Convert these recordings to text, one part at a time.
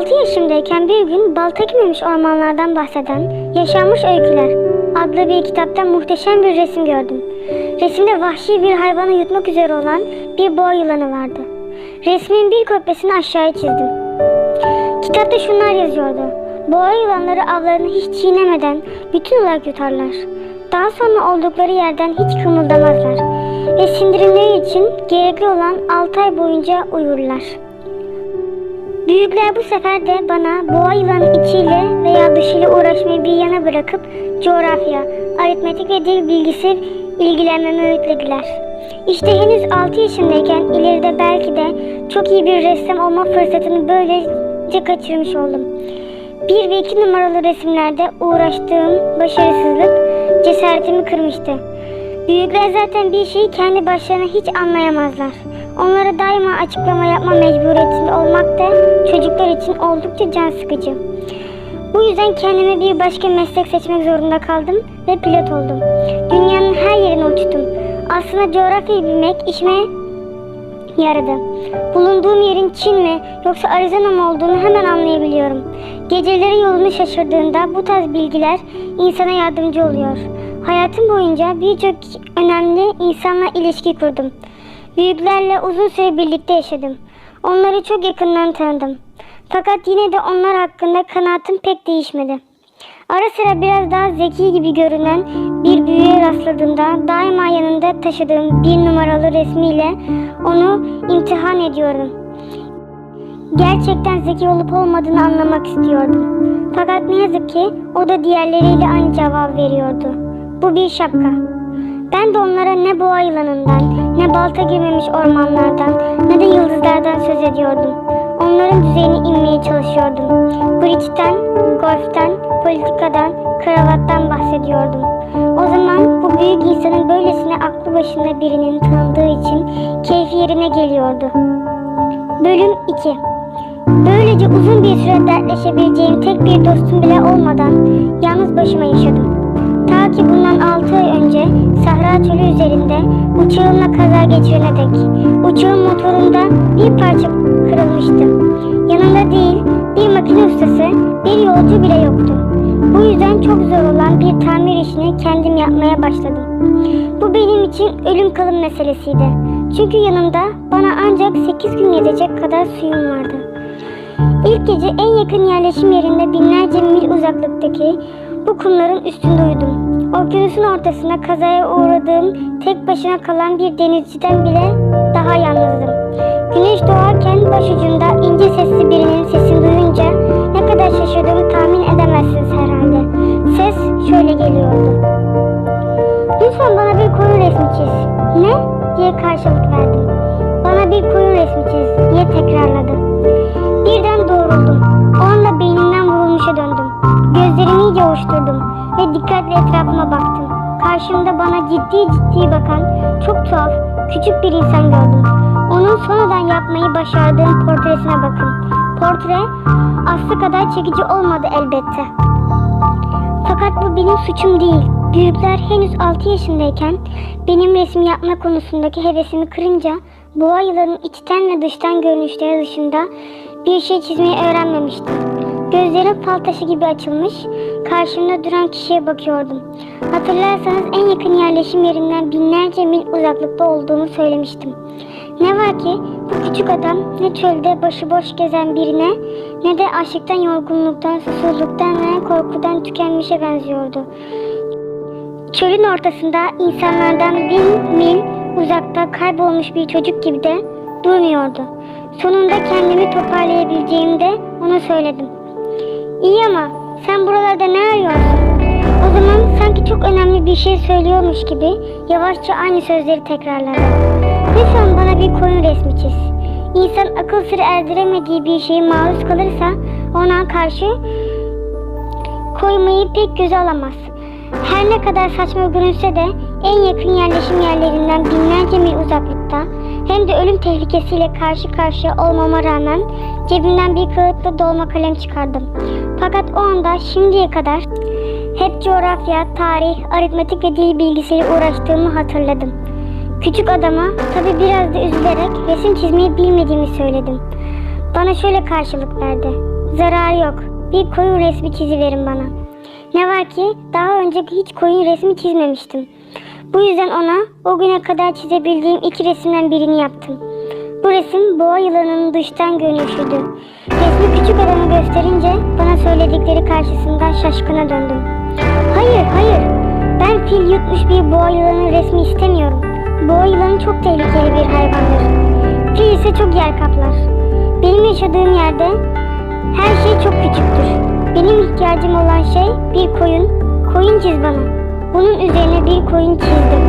6 yaşımdayken bir gün balta girmemiş ormanlardan bahseden Yaşanmış Öyküler adlı bir kitapta muhteşem bir resim gördüm. Resimde vahşi bir hayvanı yutmak üzere olan bir boğa yılanı vardı. Resmin bir kopyasını aşağıya çizdim. Kitapta şunlar yazıyordu. Boğa yılanları avlarını hiç çiğnemeden bütün olarak yutarlar. Daha sonra oldukları yerden hiç kımıldamazlar. Ve sindirimleri için gerekli olan 6 ay boyunca uyurlar. Büyükler bu sefer de bana boğa yılanı içiyle veya dışıyla uğraşmayı bir yana bırakıp coğrafya, aritmetik ve dil bilgisi ilgilenmemi öğütlediler. İşte henüz 6 yaşındayken ileride belki de çok iyi bir ressam olma fırsatını böylece kaçırmış oldum. Bir ve iki numaralı resimlerde uğraştığım başarısızlık cesaretimi kırmıştı. Büyükler zaten bir şeyi kendi başlarına hiç anlayamazlar. Onlara daima açıklama yapma mecburiyetinde olmak da çocuklar için oldukça can sıkıcı. Bu yüzden kendime bir başka meslek seçmek zorunda kaldım ve pilot oldum. Dünyanın her yerine uçtum. Aslında coğrafyayı bilmek işime yaradı. Bulunduğum yerin Çin mi yoksa Arizona mı olduğunu hemen anlayabiliyorum. Geceleri yolunu şaşırdığında bu tarz bilgiler insana yardımcı oluyor. Hayatım boyunca birçok önemli insanla ilişki kurdum. Büyüklerle uzun süre birlikte yaşadım. Onları çok yakından tanıdım. Fakat yine de onlar hakkında kanaatim pek değişmedi. Ara sıra biraz daha zeki gibi görünen bir büyüğe rastladığımda daima yanında taşıdığım bir numaralı resmiyle onu imtihan ediyorum. Gerçekten zeki olup olmadığını anlamak istiyordum. Fakat ne yazık ki o da diğerleriyle aynı cevap veriyordu. Bu bir şapka. Ben de onlara ne boğa yılanından, ne balta girmemiş ormanlardan, ne de yıldızlardan söz ediyordum. Onların düzeyine inmeye çalışıyordum. Bridge'den, golften, politikadan, kravattan bahsediyordum. O zaman bu büyük insanın böylesine aklı başında birinin tanıdığı için keyfi yerine geliyordu. Bölüm 2 Böylece uzun bir süre dertleşebileceğim tek bir dostum bile olmadan yalnız başıma yaşadım. Ki bundan 6 ay önce Sahra çölü üzerinde uçağımla kaza geçirene dek. Uçağın motorunda bir parça kırılmıştı. Yanında değil bir makine ustası, bir yolcu bile yoktu. Bu yüzden çok zor olan bir tamir işini kendim yapmaya başladım. Bu benim için ölüm kalım meselesiydi. Çünkü yanımda bana ancak 8 gün yetecek kadar suyum vardı. İlk gece en yakın yerleşim yerinde binlerce mil uzaklıktaki bu kumların üstünde uyudum. Okyanusun ortasında kazaya uğradığım tek başına kalan bir denizciden bile daha yalnızdım. Güneş doğarken başucumda ince sesli birinin sesini duyunca ne kadar şaşırdığımı tahmin edemezsiniz herhalde. Ses şöyle geliyordu. Lütfen bana bir koyun resmi çiz. Ne? diye karşılık verdim. Bana bir koyun resmi çiz diye tekrarladı. Birden doğruldum. O beynimden vurulmuşa döndüm. Gözlerimi iyice ovuşturdum ve dikkatle etrafıma baktım. Karşımda bana ciddi ciddi bakan çok tuhaf, küçük bir insan gördüm. Onun sonradan yapmayı başardığım portresine bakın. Portre aslı kadar çekici olmadı elbette. Fakat bu benim suçum değil. Büyükler henüz 6 yaşındayken benim resim yapma konusundaki hevesimi kırınca boğa yılanın içten ve dıştan görünüşleri dışında bir şey çizmeyi öğrenmemiştim. Gözlerim fal taşı gibi açılmış, karşımda duran kişiye bakıyordum. Hatırlarsanız en yakın yerleşim yerinden binlerce mil uzaklıkta olduğumu söylemiştim. Ne var ki bu küçük adam ne çölde başıboş gezen birine ne de açlıktan, yorgunluktan, susuzluktan ve korkudan tükenmişe benziyordu. Çölün ortasında insanlardan bin mil uzakta kaybolmuş bir çocuk gibi de durmuyordu. Sonunda kendimi toparlayabileceğimi de ona söyledim. İyi ama sen buralarda ne arıyorsun? O zaman sanki çok önemli bir şey söylüyormuş gibi yavaşça aynı sözleri tekrarladı. Lütfen bana bir koyun resmi çiz. İnsan akıl sır erdiremediği bir şeye maruz kalırsa ona karşı koymayı pek göze alamaz. Her ne kadar saçma görünse de en yakın yerleşim yerlerinden binlerce mil uzaklıkta hem de ölüm tehlikesiyle karşı karşıya olmama rağmen cebimden bir kağıtla dolma kalem çıkardım. Fakat o anda şimdiye kadar hep coğrafya, tarih, aritmetik ve dil bilgisiyle uğraştığımı hatırladım. Küçük adama tabi biraz da üzülerek resim çizmeyi bilmediğimi söyledim. Bana şöyle karşılık verdi. Zararı yok. Bir koyun resmi çiziverin bana. Ne var ki daha önce hiç koyun resmi çizmemiştim. Bu yüzden ona o güne kadar çizebildiğim iki resimden birini yaptım. Bu resim boğa yılanının dıştan görünüşüydü. Resmi küçük adamı gösterince bana söyledikleri karşısında şaşkına döndüm. Hayır, hayır. Ben fil yutmuş bir boğa yılanı resmi istemiyorum. Boğa yılanı çok tehlikeli bir hayvandır. Fil ise çok yer kaplar. Benim yaşadığım yerde her şey çok küçüktür. Benim ihtiyacım olan şey bir koyun. Koyun çiz bana. Bunun üzerine bir koyun çizdim.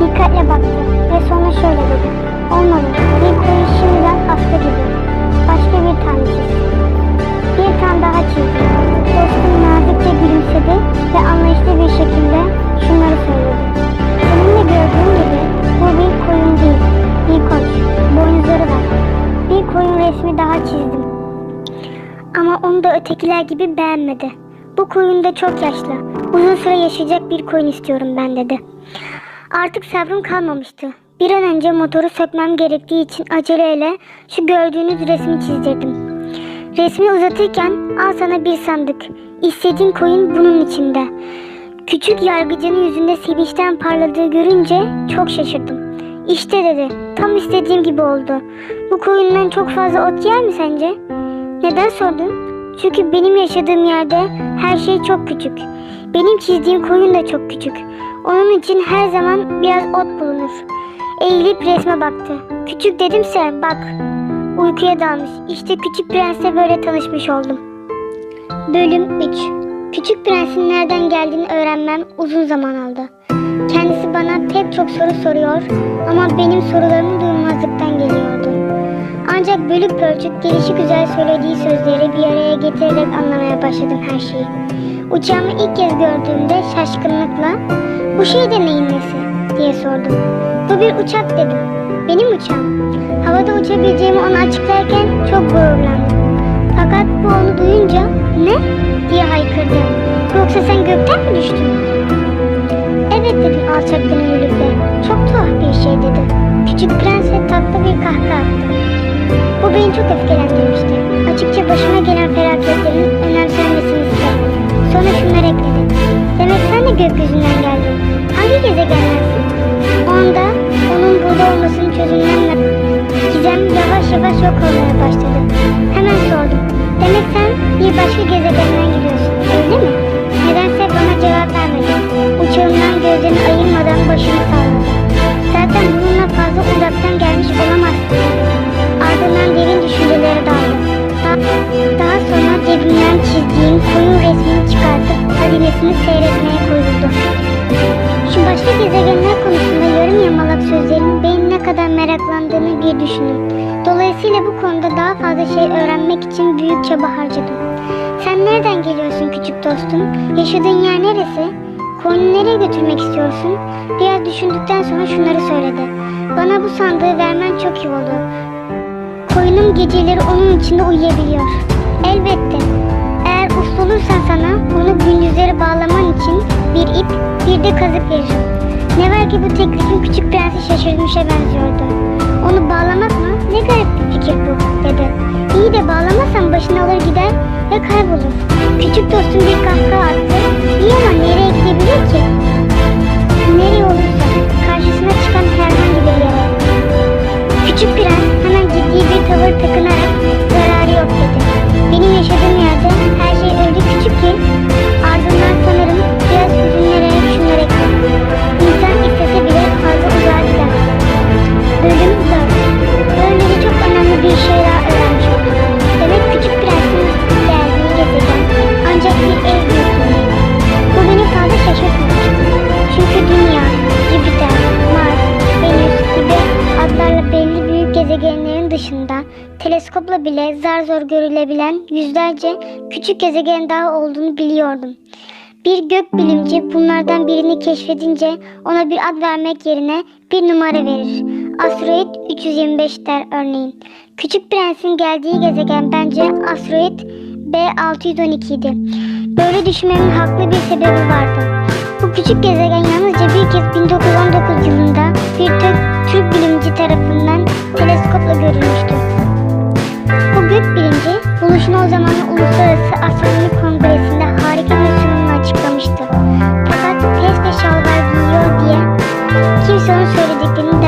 Dikkatle baktı ve sonra şöyle dedi. Olmadı. Bir koyun şimdiden hasta gibi. Başka bir tane çiz. Bir tane daha çizdim. Dostum nazikçe gülümsedi ve anlayışlı bir şekilde şunları söyledi. Senin de gördüğün gibi bu bir koyun değil. Bir koç. Boynuzları var. Bir koyun resmi daha çizdim. Ama onu da ötekiler gibi beğenmedi. Bu koyun da çok yaşlı. Uzun süre yaşayacak bir koyun istiyorum ben dedi. Artık sabrım kalmamıştı. Bir an önce motoru sökmem gerektiği için aceleyle şu gördüğünüz resmi çizdirdim. Resmi uzatırken al sana bir sandık. İstediğin koyun bunun içinde. Küçük yargıcının yüzünde sevinçten parladığı görünce çok şaşırdım. İşte dedi. Tam istediğim gibi oldu. Bu koyundan çok fazla ot yer mi sence? Neden sordun? Çünkü benim yaşadığım yerde her şey çok küçük. Benim çizdiğim koyun da çok küçük. Onun için her zaman biraz ot bulunur. Eğilip resme baktı. Küçük dedimse bak. Uykuya dalmış. İşte Küçük Prens'le böyle tanışmış oldum. Bölüm 3 Küçük Prens'in nereden geldiğini öğrenmem uzun zaman aldı. Kendisi bana pek çok soru soruyor ama benim sorularımı geliyordu. Ancak bölük pörçük gelişi güzel söylediği sözleri bir araya getirerek anlamaya başladım her şeyi. Uçağımı ilk kez gördüğümde şaşkınlıkla bu şey de neyin nesi diye sordum. Bu bir uçak dedim. Benim uçağım. Havada uçabileceğimi ona açıklarken çok gururlandım. Fakat bu onu duyunca ne diye haykırdı. Yoksa sen gökten mi düştün? Evet dedim alçak gönüllülükle. Çok tuhaf bir şey dedi. Küçük prens ve tatlı bir kahkaha attı. Beni çok öfkelendirmişti. Açıkça başıma gelen felaketlerin önemsenmesini istedim. Sonra şunları ekledi. Demek sen de gökyüzünden geldin. Hangi gezegendensin? O anda onun burada olmasının çözümlenme. Gizem yavaş yavaş yok olmaya başladı. Hemen sordum. Demek sen bir başka gezegenden geliyorsun, öyle mi? Nedense bana cevap vermedi. Uçağımdan gözlerini ayırmadan başını harcadım. Sen nereden geliyorsun küçük dostum? Yaşadığın yer neresi? Koyunu nereye götürmek istiyorsun? Biraz düşündükten sonra şunları söyledi. Bana bu sandığı vermen çok iyi oldu. Koyunum geceleri onun içinde uyuyabiliyor. Elbette. Eğer uslu sana onu gündüzleri bağlaman için bir ip, bir de kazık veririm. Ne var ki bu teklifin küçük prensi şaşırmışa benziyordu. Onu bağlamak mı? Ne garip bir fikir bu, dedi. İyi de bağlamazsan başını alır gider ve kaybolur. Küçük dostum bir kahkaha attı. İyi ama nereye gidebilir ki? Nereye olursa, karşısına çıkan herhangi bir yere. Küçük prens hemen ciddi bir tavır takınarak zararı yok dedi. Benim yaşadığım yüzlerce küçük gezegen daha olduğunu biliyordum. Bir gök bilimci bunlardan birini keşfedince ona bir ad vermek yerine bir numara verir. Asteroid 325 der örneğin. Küçük Prens'in geldiği gezegen bence asteroid B612 idi. Böyle düşünmemin haklı bir sebebi vardı. Bu küçük gezegen yalnızca bir kez 1919 yılında bir Türk, Türk bilimci tarafından teleskopla görülmüştü. Bu gök bilimci Konuşma o zaman Uluslararası Astronomi Kongresi'nde harika bir sunumla açıklamıştı. Fakat pes ve şalvar giyiyor diye kimse onun söylediklerini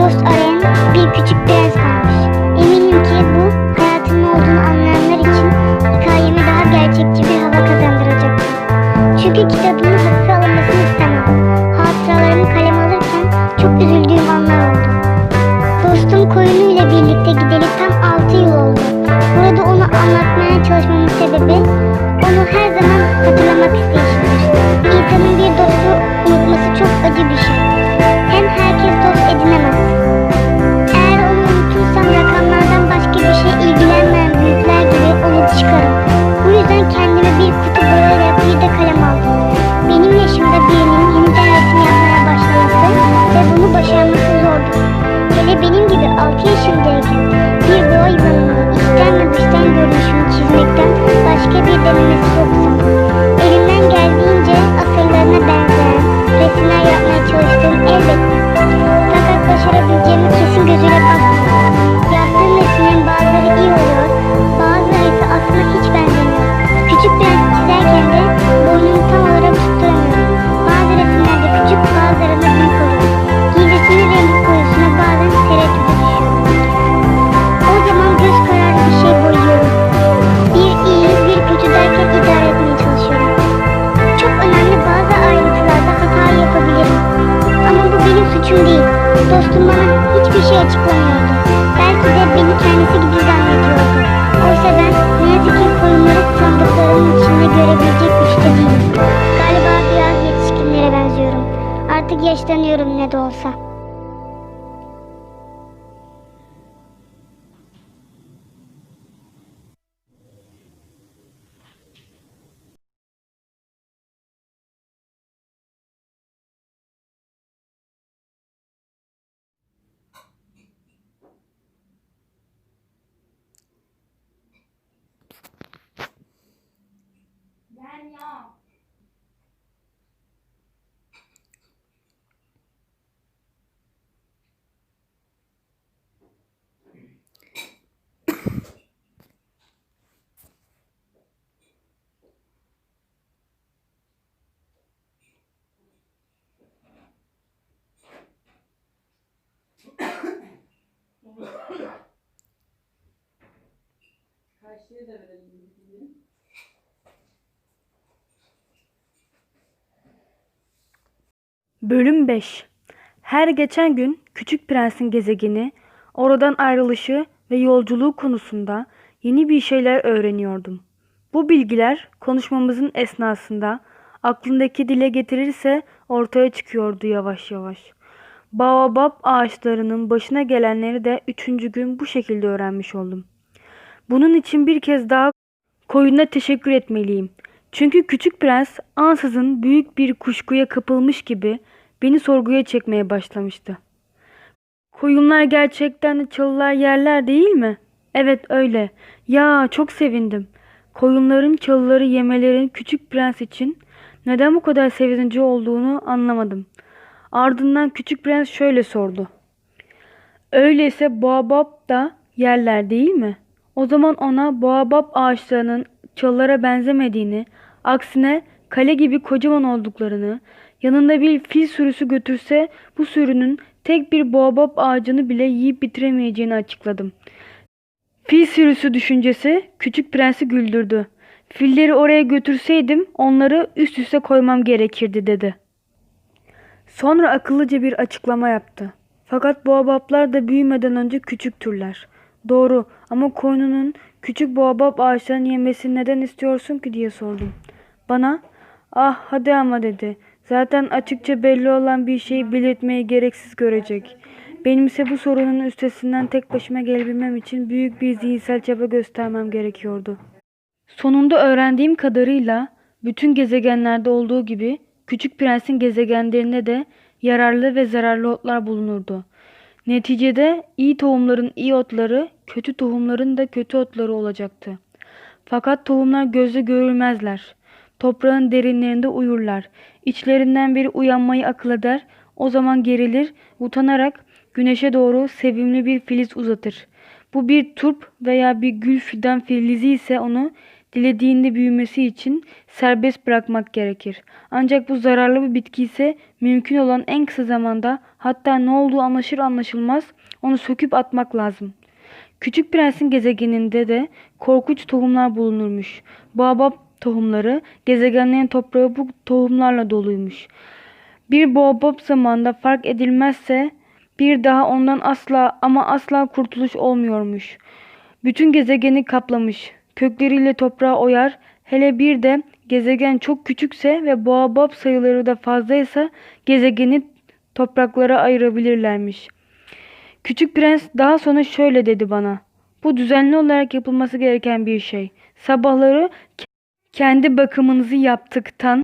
Dost yaşlanıyorum ne de olsa. Buluşu Bölüm 5 Her geçen gün Küçük Prens'in gezegeni, oradan ayrılışı ve yolculuğu konusunda yeni bir şeyler öğreniyordum. Bu bilgiler konuşmamızın esnasında aklındaki dile getirirse ortaya çıkıyordu yavaş yavaş. Baobab ağaçlarının başına gelenleri de üçüncü gün bu şekilde öğrenmiş oldum. Bunun için bir kez daha koyuna teşekkür etmeliyim. Çünkü küçük prens ansızın büyük bir kuşkuya kapılmış gibi beni sorguya çekmeye başlamıştı. Koyunlar gerçekten de çalılar yerler değil mi? Evet öyle. Ya çok sevindim. Koyunların çalıları yemelerin küçük prens için neden bu kadar sevinci olduğunu anlamadım. Ardından küçük prens şöyle sordu. Öyleyse boğabab da yerler değil mi? O zaman ona boğabab ağaçlarının çalılara benzemediğini, aksine kale gibi kocaman olduklarını, yanında bir fil sürüsü götürse bu sürünün tek bir boğabab ağacını bile yiyip bitiremeyeceğini açıkladım. Fil sürüsü düşüncesi küçük prensi güldürdü. Filleri oraya götürseydim onları üst üste koymam gerekirdi dedi. Sonra akıllıca bir açıklama yaptı. Fakat boğabaplar da büyümeden önce küçük türler. Doğru ama koyununun küçük boğabap ağaçlarını yemesini neden istiyorsun ki diye sordum. Bana ah hadi ama dedi. Zaten açıkça belli olan bir şeyi belirtmeyi gereksiz görecek. Benimse bu sorunun üstesinden tek başıma gelebilmem için büyük bir zihinsel çaba göstermem gerekiyordu. Sonunda öğrendiğim kadarıyla bütün gezegenlerde olduğu gibi Küçük Prens'in gezegenlerinde de yararlı ve zararlı otlar bulunurdu. Neticede iyi tohumların iyi otları, kötü tohumların da kötü otları olacaktı. Fakat tohumlar gözle görülmezler. Toprağın derinlerinde uyurlar. İçlerinden biri uyanmayı akıl eder. O zaman gerilir, utanarak güneşe doğru sevimli bir filiz uzatır. Bu bir turp veya bir gül fidan filizi ise onu dilediğinde büyümesi için serbest bırakmak gerekir. Ancak bu zararlı bir bitki ise mümkün olan en kısa zamanda hatta ne olduğu anlaşır anlaşılmaz onu söküp atmak lazım. Küçük Prens'in gezegeninde de korkunç tohumlar bulunurmuş. Baobab tohumları gezegenlerin toprağı bu tohumlarla doluymuş. Bir baobab zamanında fark edilmezse bir daha ondan asla ama asla kurtuluş olmuyormuş. Bütün gezegeni kaplamış. Kökleriyle toprağı oyar. Hele bir de gezegen çok küçükse ve baobab sayıları da fazlaysa gezegeni topraklara ayırabilirlermiş. Küçük prens daha sonra şöyle dedi bana. Bu düzenli olarak yapılması gereken bir şey. Sabahları kendi bakımınızı yaptıktan